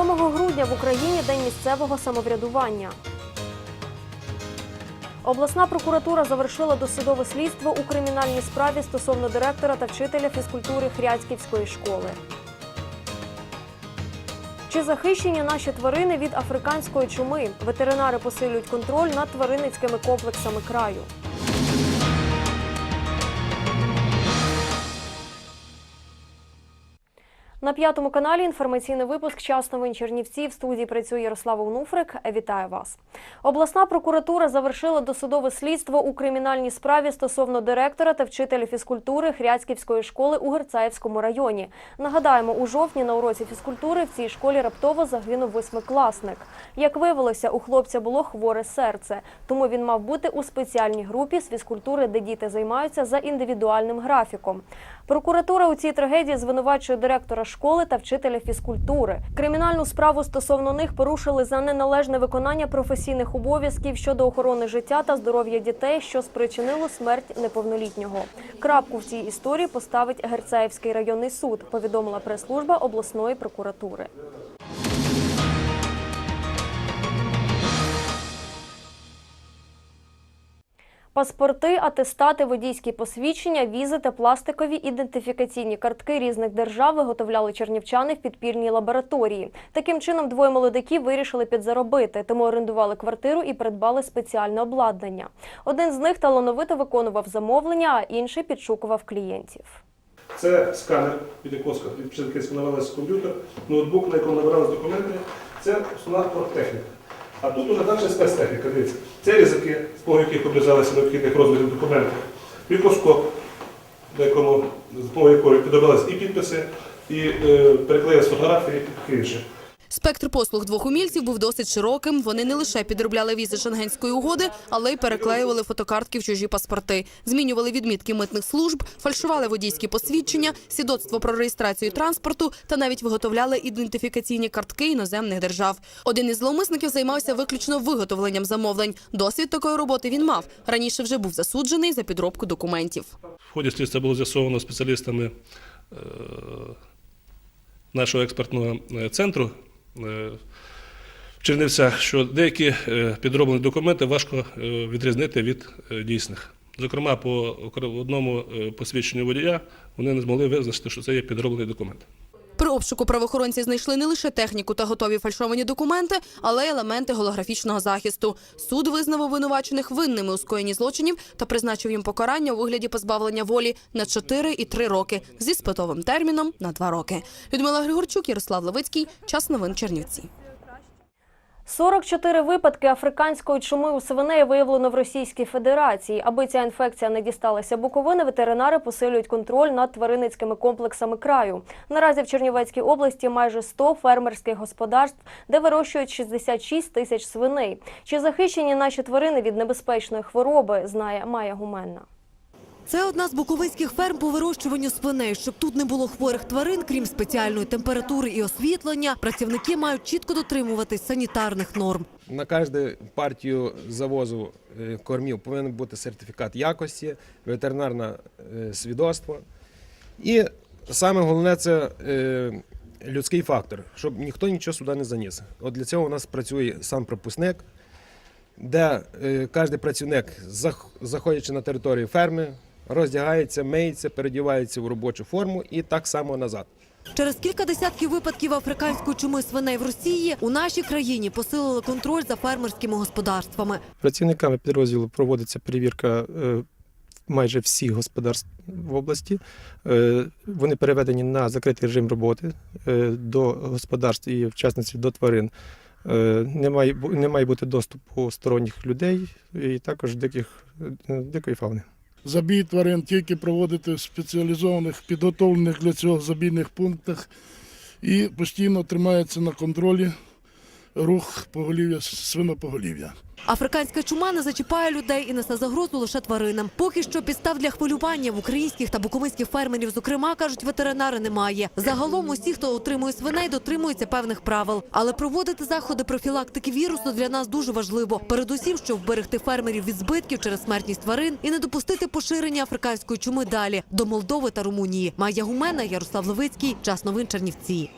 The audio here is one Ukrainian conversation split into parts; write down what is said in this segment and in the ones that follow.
грудня в Україні День місцевого самоврядування. Обласна прокуратура завершила досудове слідство у кримінальній справі стосовно директора та вчителя фізкультури Хряцьківської школи. Чи захищені наші тварини від африканської чуми? Ветеринари посилюють контроль над тваринницькими комплексами краю. На п'ятому каналі інформаційний випуск «Час новин Чернівці». В студії працює Ярослав Онуфрик. Вітаю вас. Обласна прокуратура завершила досудове слідство у кримінальній справі стосовно директора та вчителя фізкультури Хряцьківської школи у Герцаївському районі. Нагадаємо, у жовтні на уроці фізкультури в цій школі раптово загинув восьмикласник. Як виявилося, у хлопця було хворе серце, тому він мав бути у спеціальній групі з фізкультури, де діти займаються за індивідуальним графіком. Прокуратура у цій трагедії звинувачує директора школи та вчителя фізкультури. Кримінальну справу стосовно них порушили за неналежне виконання професійних обов'язків щодо охорони життя та здоров'я дітей, що спричинило смерть неповнолітнього. Крапку в цій історії поставить Герцаївський районний суд. Повідомила прес-служба обласної прокуратури. Паспорти, атестати, водійські посвідчення, візи та пластикові ідентифікаційні картки різних держав виготовляли чернівчани в підпільній лабораторії. Таким чином, двоє молодиків вирішили підзаробити, тому орендували квартиру і придбали спеціальне обладнання. Один з них талановито виконував замовлення, а інший підшукував клієнтів. Це сканер, від якого ска- від який сканувалися комп'ютер, ноутбук, на якому набирались документи. Це основна профтехніка. А тут уже далі спецтехніка. Дивіться, це різаки, з допомогою яких обрізалися необхідних розмірів документів, мікроскоп, на якому з допомогою якого підобрались і підписи, і е, переклеїлися фотографії, і таке інше. Спектр послуг двох умільців був досить широким. Вони не лише підробляли візи шенгенської угоди, але й переклеювали фотокартки в чужі паспорти, змінювали відмітки митних служб, фальшували водійські посвідчення, свідоцтво про реєстрацію транспорту та навіть виготовляли ідентифікаційні картки іноземних держав. Один із зловмисників займався виключно виготовленням замовлень. Досвід такої роботи він мав. Раніше вже був засуджений за підробку документів. В ході слідства було з'ясовано спеціалістами е, нашого експертного е, центру в Чернівцях, що деякі е, підроблені документи важко е, відрізнити від е, дійсних. Зокрема, по одному е, посвідченню водія вони не змогли визначити, що це є підроблений документ. При обшуку правоохоронці знайшли не лише техніку та готові фальшовані документи, але й елементи голографічного захисту. Суд визнав обвинувачених винними у скоєнні злочинів та призначив їм покарання у вигляді позбавлення волі на 4 і 3 роки зі спитовим терміном на 2 роки. Людмила Григорчук, Ярослав Левицький. Час новин Чернівці. 44 випадки африканської чуми у свиней виявлено в Російській Федерації. Аби ця інфекція не дісталася Буковини, ветеринари посилюють контроль над тваринницькими комплексами краю. Наразі в Чернівецькій області майже 100 фермерських господарств, де вирощують 66 тисяч свиней. Чи захищені наші тварини від небезпечної хвороби, знає Майя Гуменна. Це одна з буковинських ферм по вирощуванню свиней. Щоб тут не було хворих тварин, крім спеціальної температури і освітлення, працівники мають чітко дотримуватись санітарних норм. На кожну партію завозу е, кормів повинен бути сертифікат якості, ветеринарне е, свідоцтво. І саме головне це е, людський фактор, щоб ніхто нічого сюди не заніс. От для цього у нас працює сам пропускник, де е, кожен працівник, заходячи на територію ферми, роздягається, миється, передівається в робочу форму і так само назад. Через кілька десятків випадків африканської чуми свиней в Росії у нашій країні посилили контроль за фермерськими господарствами. Працівниками підрозділу проводиться перевірка е, майже всіх господарств в області. Е, Вони переведені на закритий режим роботи е, до господарств і, в частності, до тварин. Не має, не має бути доступу сторонніх людей і також диких, дикої фауни. Забій тварин тільки проводити в спеціалізованих, підготовлених для цього забійних пунктах і постійно тримається на контролі рух поголів'я, свинопоголів'я. Африканська чума не зачіпає людей і несе загрозу лише тваринам. Поки що підстав для хвилювання в українських та буковинських фермерів, зокрема, кажуть ветеринари, немає. Загалом усі, хто отримує свиней, дотримуються певних правил. Але проводити заходи профілактики вірусу для нас дуже важливо. Передусім, щоб вберегти фермерів від збитків через смертність тварин і не допустити поширення африканської чуми далі до Молдови та Румунії. Майя Гумена, Ярослав Левицький, час новин Чернівці.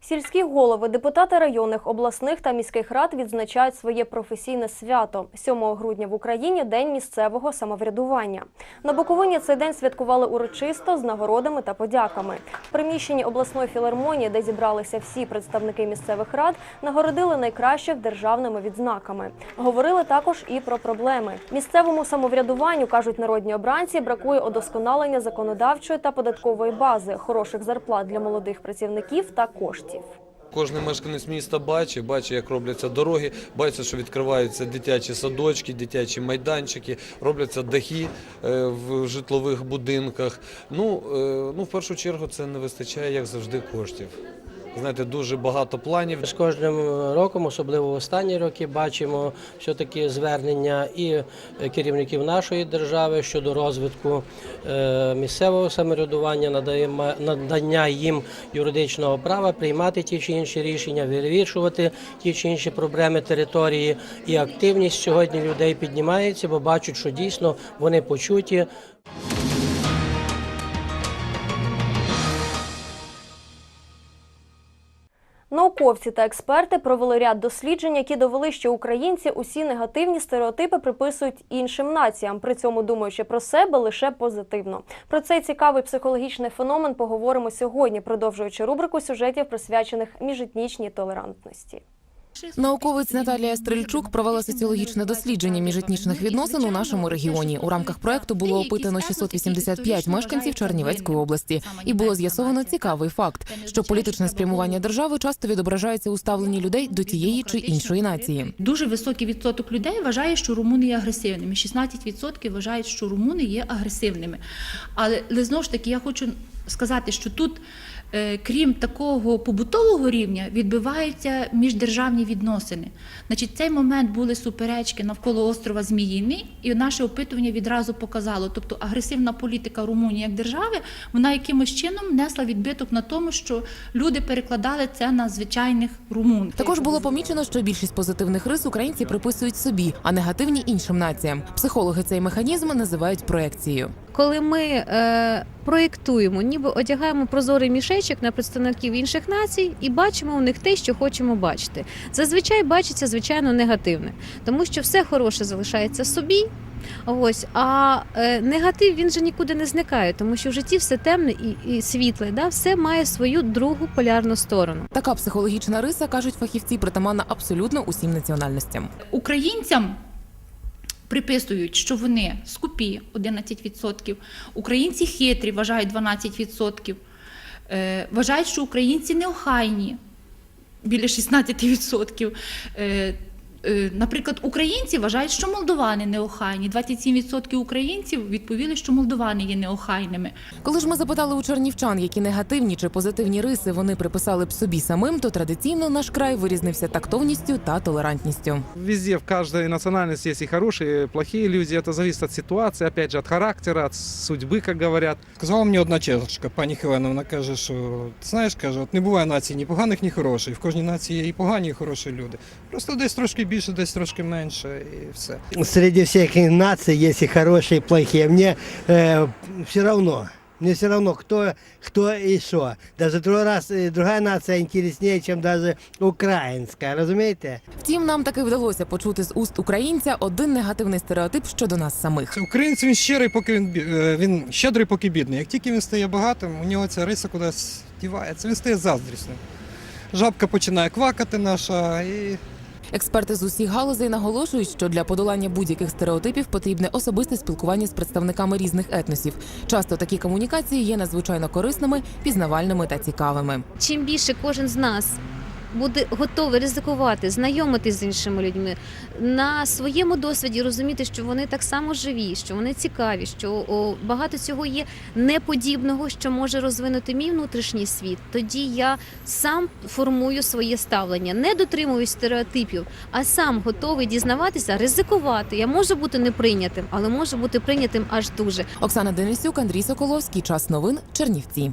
Сільські голови, депутати районних, обласних та міських рад відзначають своє професійне свято. 7 грудня в Україні День місцевого самоврядування. На Буковині цей день святкували урочисто з нагородами та подяками. В приміщенні обласної філармонії, де зібралися всі представники місцевих рад, нагородили найкращих державними відзнаками. Говорили також і про проблеми. Місцевому самоврядуванню кажуть народні обранці, бракує удосконалення законодавчої та податкової бази, хороших зарплат для молодих працівників та коштів. Кожен мешканець міста бачить, бачить, як робляться дороги, бачить, що відкриваються дитячі садочки, дитячі майданчики, робляться дахи е, в житлових будинках. Ну, е, ну, в першу чергу, це не вистачає, як завжди, коштів. Знаєте, дуже багато планів. З кожним роком, особливо в останні роки, бачимо все-таки звернення і керівників нашої держави щодо розвитку е, місцевого самоврядування, надання їм юридичного права приймати ті чи інші рішення, вирішувати ті чи інші проблеми території. І активність сьогодні людей піднімається, бо бачать, що дійсно вони почуті. Науковці та експерти провели ряд досліджень, які довели, що українці усі негативні стереотипи приписують іншим націям, при цьому думаючи про себе лише позитивно. Про цей цікавий психологічний феномен поговоримо сьогодні, продовжуючи рубрику сюжетів, присвячених міжетнічній толерантності. Науковець Наталія Стрельчук провела соціологічне дослідження міжетнічних відносин у нашому регіоні. У рамках проекту було опитано 685 мешканців Чернівецької області, і було з'ясовано цікавий факт, що політичне спрямування держави часто відображається у ставленні людей до тієї чи іншої нації. Дуже високий відсоток людей вважає, що румуни є агресивними. 16% вважають, що румуни є агресивними. Але, знову ж таки, я хочу сказати, що тут, крім такого побутового рівня, відбуваються міждержавні відносини. Значить, цей момент були суперечки навколо острова Зміїний, і наше опитування відразу показало. Тобто агресивна політика Румунії як держави, вона якимось чином несла відбиток на тому, що люди перекладали це на звичайних румун. Також було помічено, що більшість позитивних рис українці приписують собі, а негативні іншим націям. Психологи цей механізм називають проекцією. Коли ми е, проєктуємо, ніби одягаємо прозорий мішечок на представників інших націй і бачимо у них те, що хочемо бачити. Зазвичай бачиться звичайно негативне, тому що все хороше залишається собі. Ось, а е, негатив він же нікуди не зникає, тому що в житті все темне і, і світле, да, все має свою другу полярну сторону. Така психологічна риса кажуть фахівці, притаманна абсолютно усім національностям. Українцям приписують, що вони скупі 11%, українці хитрі вважають 12%, е, вважають, що українці неохайні біля 16%. Е, Наприклад, українці вважають, що молдовани неохайні. 27% українців відповіли, що молдовани є неохайними. Коли ж ми запитали у чернівчан, які негативні чи позитивні риси вони приписали б собі самим, то традиційно наш край вирізнився тактовністю та толерантністю. Везде, в каждой национальности есть и хорошие, и плохие люди. Это зависит от ситуации, опять же, от характера, от судьбы, как говорят. Сказала мені одна чешка, пані Хелена, вона каже, що знаєш, каже, от не буває нації ні поганих, ні хороших. В кожній нації є і погані, і хороші люди. Просто десь трошки більше, десь трошки менше, і все. Среди всех наций есть и хорошие, и плохие. Мне э, все равно. Мне все равно, кто, кто и что. Даже другой раз, э, другая нация интереснее, чем даже украинская, разумеете? Втім, нам таки вдалося почути з уст українця один негативний стереотип щодо нас самих. Українець він щирий, поки він е, він щедрий, поки бідний. Як тільки він стає багатим, у нього ця риса кудись дівається, він стає заздрісним. Жабка починає квакати наша і Експерти з усіх галузей наголошують, що для подолання будь-яких стереотипів потрібне особисте спілкування з представниками різних етносів. Часто такі комунікації є надзвичайно корисними, пізнавальними та цікавими. Чим більше кожен з нас буде готовий ризикувати, знайомитись з іншими людьми, на своєму досвіді розуміти, що вони так само живі, що вони цікаві, що багато цього є неподібного, що може розвинути мій внутрішній світ. Тоді я сам формую своє ставлення, не дотримуюсь стереотипів, а сам готовий дізнаватися, ризикувати. Я можу бути неприйнятим, але можу бути прийнятим аж дуже. Оксана Денисюк, Андрій Соколовський. Час новин. Чернівці.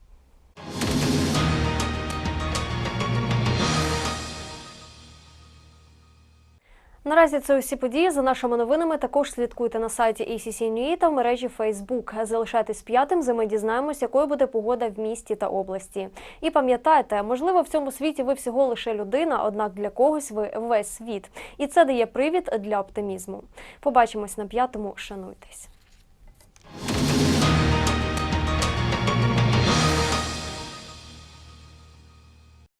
Наразі це усі події. За нашими новинами також слідкуйте на сайті ACC.NUA та в мережі Facebook. Залишайтесь п'ятим, за ми дізнаємось, якою буде погода в місті та області. І пам'ятайте, можливо, в цьому світі ви всього лише людина, однак для когось ви весь світ. І це дає привід для оптимізму. Побачимось на п'ятому. Шануйтесь.